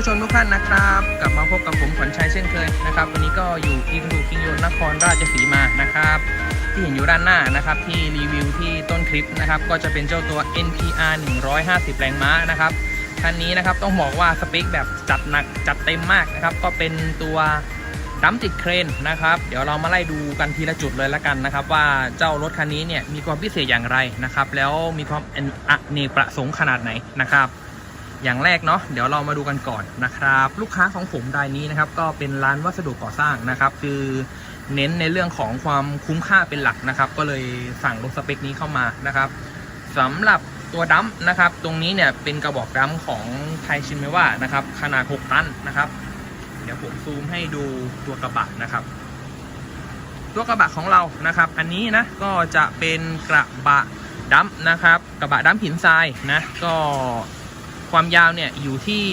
ผู้ชมทุกท่านนะครับ กลับมาพบกับผมขวัญชัยเช่นเคยนะครับ วันนี้ก็อยู่ที่ถูกิงยนนครราชสีมานะครับ ที่เห็นอยู่ด้านหน้านะครับ ที่รีวิวที่ต้นคลิปนะครับ ก็จะเป็นเจ้าตัว NPR 150 แรงม้านะครับคันนี้นะครับต้องบอกว่าสเปคแบบจัดหนักจัดเต็มมากนะครับ ก็เป็นตัวดัมติดเครนนะครับ เดี๋ยวเรามาไล่ดูกันทีละจุดเลยละกันนะครับ ว่าเจ้ารถคันนี้เนี่ยมีความพิเศษอย่างไรนะครับ แล้วมีความอเนกประสงค์ขนาดไหนนะครับ อย่างแรกเนาะเดี๋ยวเรามาดูกันก่อนนะครับ ลูกค้าของผมรายนี้นะครับ ก็เป็นร้านวัสดุก่อสร้างนะครับ คือเน้นในเรื่องของความคุ้มค่าเป็นหลักนะครับ ก็เลยสั่งรถสเปคนี้เข้ามานะครับสำหรับตัวดัมนะครับ ตรงนี้เนี่ยเป็นกระบอกดัมของไทชินเมว่านะครับ ขนาด 6 ตันนะครับ เดี๋ยวผมซูมให้ดูตัวกระบะนะครับ ตัวกระบะของเรานะครับ อันนี้นะก็จะเป็นกระบะดัมนะครับ กระบะดัมหินทรายนะก็ ความยาวเนี่ยอยู่ที่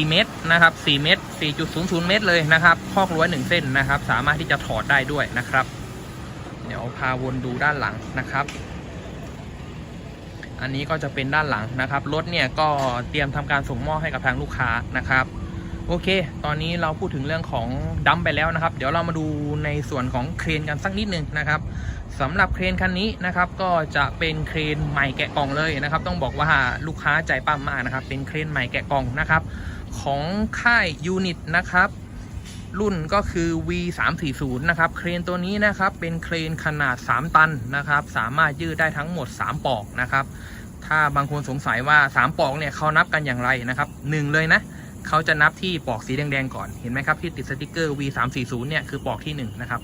4 4 เมตรนะครับ 4 เมตร 4.00 เมตรเลยนะครับ คอกรั้วหนึ่งเส้นนะครับ สามารถที่จะถอดได้ด้วยนะครับ เดี๋ยวพาวนดูด้านหลังนะครับ อันนี้ก็จะเป็นด้านหลังนะครับ รถเนี่ยก็เตรียมทำการส่งมอบให้กับทางลูกค้านะครับ โอเค ตอนนี้เราพูดถึงเรื่องของดัมไปแล้วนะครับ เดี๋ยวเรามาดูในส่วนของเครนกันสักนิดนึงนะครับสำหรับเครนคันนี้นะครับ ก็จะเป็นเครนใหม่แกะกล่องเลยนะครับ ต้องบอกว่าลูกค้าใจปั้มมากนะครับ เป็นเครนใหม่แกะกล่องนะครับ ของค่ายยูนิตนะครับ รุ่นก็คือ V340 นะครับ เครนตัวนี้นะครับ เป็นเครนขนาด 3 ตันนะครับ สามารถยืดได้ทั้งหมด 3 ปอกนะครับ ถ้าบางคนสงสัยว่า 3 ปอกเนี่ยเขานับกันอย่างไรนะครับหนึ่งเลยนะ เขาจะนับที่ปอกสีแดงๆก่อนเห็นไหมครับที่ติดสติกเกอร์ V340 เนี่ยคือปอกที่1นะครับ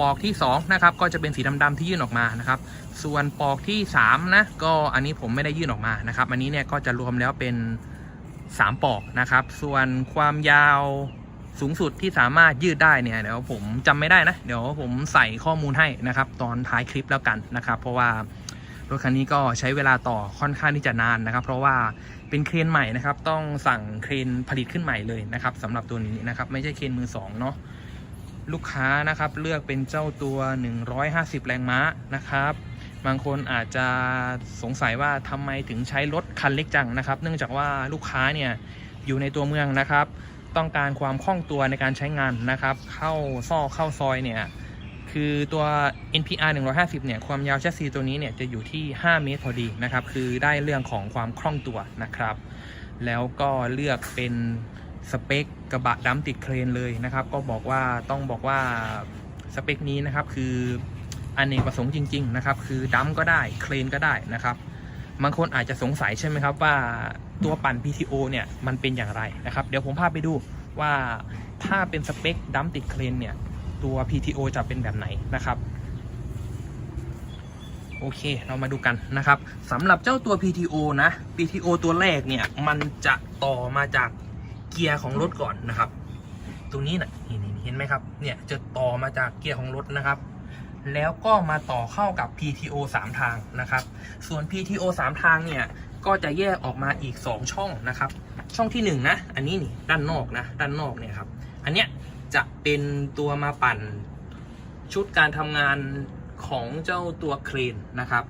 ปอกที่2นะครับก็จะเป็นสีดำๆที่ยื่นออกมานะครับส่วนปอกที่3นะก็อันนี้ผมไม่ได้ยื่นออกมานะครับอันนี้เนี่ยก็จะรวมแล้วเป็น 3 ปอกนะครับส่วนความยาวสูงสุดที่สามารถยืดได้เนี่ยเดี๋ยวผมจำไม่ได้นะ เดี๋ยวผมใส่ข้อมูลให้นะครับ ตอนท้ายคลิปแล้วกันนะครับ เพราะว่า รถคันนี้ก็ใช้เวลาต่อค่อนข้างที่จะนานนะครับ เพราะว่าเป็นเครนใหม่นะครับ ต้องสั่งเครนผลิตขึ้นใหม่เลยนะครับสำหรับตัวนี้นะครับ ไม่ใช่เครนมือสองเนาะลูกค้านะครับเลือกเป็นเจ้าตัว 150 แรงม้านะครับ บางคนอาจจะสงสัยว่าทำไมถึงใช้รถคันเล็กจังนะครับ เนื่องจากว่าลูกค้าเนี่ยอยู่ในตัวเมืองนะครับ ต้องการความคล่องตัวในการใช้งานนะครับ เข้าซอกเข้าซอยเนี่ย คือตัว NPR 150 เนี่ย ความยาวแชสซีตัวนี้เนี่ย จะอยู่ที่ 5 เมตรพอดีนะครับ คือได้เรื่องของความคล่องตัวนะครับ แล้วก็เลือกเป็นสเปคกระบะดัมติดเครนเลยนะครับ ก็บอกว่าต้องบอกว่าสเปคนี้นะครับคืออนเนกประสงค์จริง ๆ นะครับ คือดัมก็ได้เครนก็ได้นะครับบางคนอาจจะสงสัยใช่ไหมครับว่าตัวปั่น PTO เนี่ยมันเป็นอย่างไรนะครับ เดี๋ยวผมพาไปดูว่าถ้าเป็นสเปคดัมติดเครนเนี่ย ตัว PTO จะเป็นแบบไหนนะครับโอเค เรามาดูกันนะครับสำหรับเจ้าตัว PTO นะ PTO ตัวแรกเนี่ย มันจะต่อมาจากเกียร์ของรถก่อนนะครับ ตรงนี้นะเห็นเห็นไหมครับ เนี่ยจะต่อมาจากเกียร์ของรถนะครับ แล้วก็มาต่อเข้ากับ PTO 3 ทางนะครับ ส่วน PTO 3 ทางเนี่ย ก็จะแยกออกมาอีก 2 ช่องนะครับ ช่องที่1นงนะอันนี้นี่ด้านนอกนะ ด้านนอกเนี่ยครับ อันเนี้ย จะเป็นตัวมาปั่นชุดการทำงานของเจ้าตัวเครนนะครับ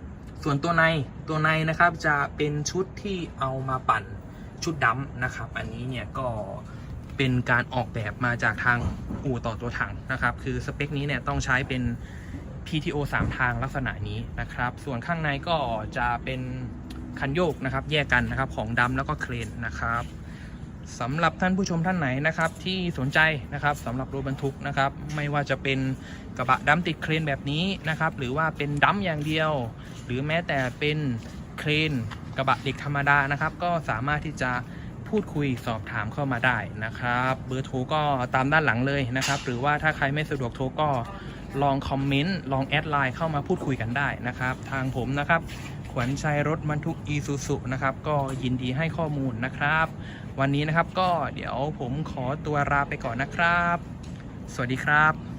ส่วนตัวในตัวในนะครับจะเป็นชุดที่เอามาปั่นชุดดำนะครับ อันนี้เนี่ยก็เป็นการออกแบบมาจากทางอู่ต่อตัวถังนะครับ คือสเปคนี้เนี่ยต้องใช้เป็น PTO 3 ทางลักษณะนี้นะครับ ส่วนข้างในก็จะเป็นคันโยกนะครับ แยกกันนะครับของดำแล้วก็เครนนะครับ สำหรับท่านผู้ชมท่านไหนนะครับที่สนใจนะครับสำหรับรถบรรทุกนะครับไม่ว่าจะเป็นกระบะดำติดเครนแบบนี้นะครับหรือว่าเป็นดำอย่างเดียว หรือแม้แต่เป็นเครนกระบะเด็กธรรมดานะครับ ก็สามารถที่จะพูดคุยสอบถามเข้ามาได้นะครับ เบอร์โทรก็ตามด้านหลังเลยนะครับ หรือว่าถ้าใครไม่สะดวกโทรก็ ลองคอมเมนต์ลองแอดไลน์เข้ามาพูดคุยกันได้นะครับ ทางผมนะครับ ขวัญชัยรถบรรทุกอีซูซุนะครับก็ยินดีให้ข้อมูลนะครับ วันนี้นะครับก็เดี๋ยวผมขอตัวลาไปก่อนนะครับ สวัสดีครับ